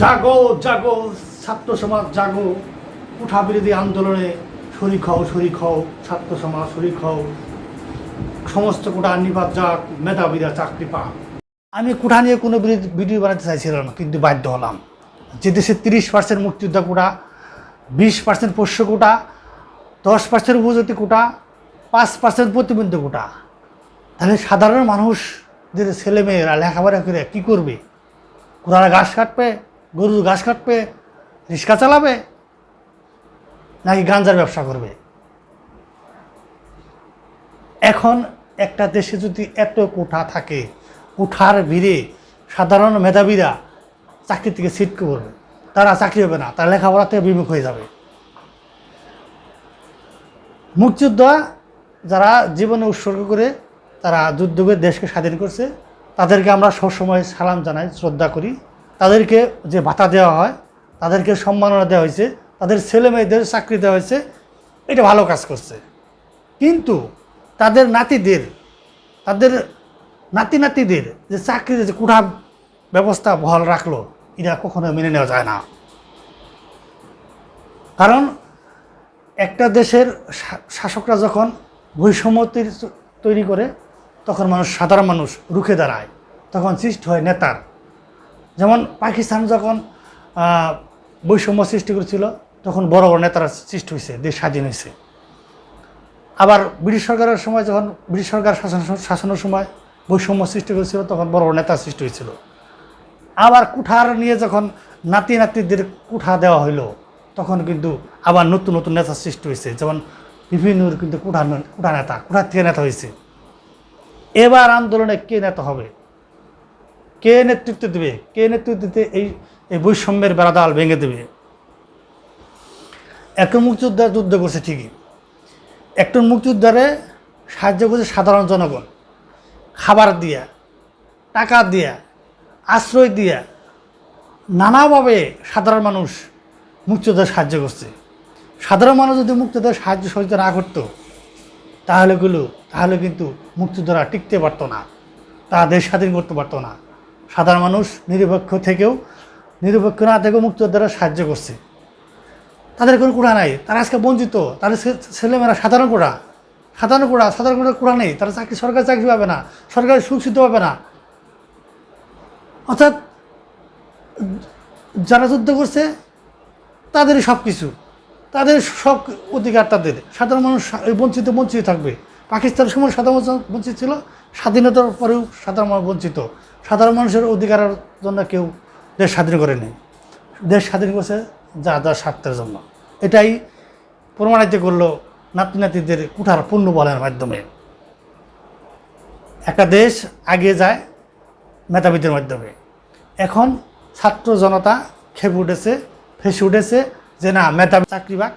জাগো জাগো, ছাত্র সমাজ জাগো। কুঠা বিরোধী আন্দোলনে শরিক হও শরিক হও, ছাত্র সমাজ শরিক হও। সমস্ত কোটা নিবাদ যাক, মেধাবীরা চাকরি পা আমি কুঠা নিয়ে কোনো ভিডিও বানাতে চাইছিলাম কিন্তু বাধ্য হলাম। যে দেশে তিরিশ পার্সেন্ট মুক্তিযোদ্ধা কোটা বিশ পার্সেন্ট পোষ্য কোটা দশ পার্সেন্ট উপজাতি কোটা পাঁচ পার্সেন্ট প্রতিবন্ধী কোটা তাহলে সাধারণ মানুষ যে ছেলেমেয়েরা লেখাপড়া করে কী করবে? ঘোড়ারা ঘাস কাটবে? গরুর ঘাস কাটবে, রিক্সা চালাবে, নাকি গাঞ্জার ব্যবসা করবে? এখন একটা দেশে যদি এত কোঠা থাকে, কোঠার ভিড়ে সাধারণ মেধাবীরা চাকরি থেকে ছিটকে পড়বে তারা চাকরি হবে না, তারা লেখাপড়া থেকে বিমুখ হয়ে যাবে। মুক্তিযোদ্ধা যারা জীবনে উৎসর্গ করে, তারা যুদ্ধ করে দেশকে স্বাধীন করছে, তাদেরকে আমরা সবসময় সালাম জানাই, শ্রদ্ধা করি। তাদেরকে যে ভাতা দেওয়া হয়, তাদেরকে সম্মাননা দেওয়া হয়েছে, তাদের ছেলে মেয়েদের চাকরি দেওয়া হয়েছে, এটা ভালো কাজ করছে। কিন্তু তাদের নাতিদের, তাদের নাতি নাতিদের যে চাকরির যে কুঠা ব্যবস্থা বহাল রাখল, এটা কখনো মেনে নেওয়া যায় না। কারণ একটা দেশের শাসকরা যখন বৈষম্য তৈরি- তৈরি করে, তখন মানুষ, সাধারণ মানুষ রুখে দাঁড়ায়, তখন সৃষ্টি হয় নেতার যেমন পাকিস্তান যখন বৈষম্য সৃষ্টি করেছিল, তখন বড় বড় নেতারা সৃষ্টি হয়েছে দেশ স্বাধীন হয়েছে আবার ব্রিটিশ সরকারের সময় যখন, ব্রিটিশ সরকার শাসন, শাসনের সময় বৈষম্য সৃষ্টি করেছিল, তখন বড় বড় নেতা সৃষ্টি হয়েছিল আবার কুঠার নিয়ে যখন নাতি নাতিদের কুঠা দেওয়া হইল, তখন কিন্তু আবার নতুন নতুন নেতা সৃষ্টি হয়েছে যেমন বিভিন্ন কিন্তু কুঠা কুঠা নেতা, কুঠার থেকে নেতা হয়েছে এবার আন্দোলনে কে নেতা হবে? কে নেতৃত্ব দেবে? কে নেতৃত্ব দিতে এই এই বৈষম্যের বেড়াদাল ভেঙে দেবে? একটা মুক্তিযোদ্ধা যুদ্ধ করছে ঠিকই। একটা মুক্তিযোদ্ধারে সাহায্য করছে সাধারণ জনগণ। খাবার দিয়া, টাকা দিয়া, আশ্রয় দিয়া নানাভাবে সাধারণ মানুষ মুক্তিযোদ্ধার সাহায্য করছে। সাধারণ মানুষ যদি মুক্তিযোদ্ধার সাহায্য সহযোগিতা না করতো, তাহলে গুলো, তাহলে কিন্তু মুক্তিযোদ্ধারা টিকতে পারতো না, তারা দেশ স্বাধীন করতে পারতো না। সাধারণ মানুষ নিরপেক্ষ থেকেও, নিরপেক্ষ না থেকেও মুক্তিযোদ্ধারা সাহায্য করছে। তাদের কোনো কুড়া নাই, তারা আজকে বঞ্চিত, তাদের ছেলেমেয়েরা সাধারণ কুড়া সাধারণ কুড়া সাধারণ কুড়া কুড়া নেই, তারা চাকরি, সরকারি চাকরি পাবে না, সরকারি সুরক্ষিত পাবে না। অর্থাৎ যারা যুদ্ধ করছে, তাদেরই সব কিছু তাদের সব অধিকার তাদের। সাধারণ মানুষ বঞ্চিত বঞ্চিত থাকবে। পাকিস্তানের সময় সাধারণ বঞ্চিত ছিল, স্বাধীনতার পরেও সাধারণ মানুষ বঞ্চিত। সাধারণ মানুষের অধিকারের জন্য কেউ দেশ স্বাধীন করেনি দেশ স্বাধীন করছে যা যা স্বার্থের জন্য। এটাই প্রমাণিত করল নাতি নাতিদের কুঠার পূর্ণ বলের মাধ্যমে। একটা দেশ এগিয়ে যায় মেধাবীদের মাধ্যমে। এখন ছাত্র জনতা খেপে উঠেছে, ফেসে উঠেছে যে না, মেধাবী চাকরি বাক।